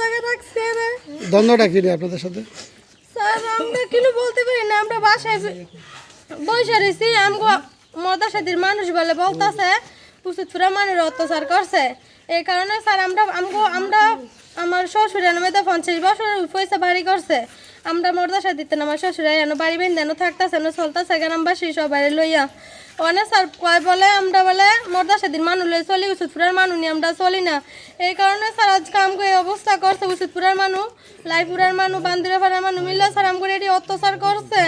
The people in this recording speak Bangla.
জায়গায় রাখছে রে দ্বন্দ্বটা কি রে আপনাদের সাথে? স্যার আমরা কিলো বলতে পারি না আমরা বাসায় বসে রয়েছি আমগো মদা সাদির মানুষ বলে বলতেছে উচিত মানুষ অত্যাচার করছে। এই কারণে স্যার আমরা আমগো আমরা আমার শ্বশুরের নামে তো পঞ্চাশ বছর পয়সা বাড়ি করছে। আমরা মর্দা সাদিতে আমার শ্বশুরে এনো বাড়ি বেঁধে থাকতেছে চলতেছে গ্রামবাসী সবাই লইয়া। অনেক স্যার কয় বলে, আমরা বলে, মর্দা সেদিন মানুষ লই চলি উচিতপুরের মানুষ নিয়ে আমরা চলি না। এই কারণে স্যার আজ কাম করে অবস্থা করছে উচিতপুরের মানুষ লাইপুরের মানুষ বান্দিরা পাড়ার মানুষ মিললে স্যার আমগুলো এটি অত্যাচার করছে।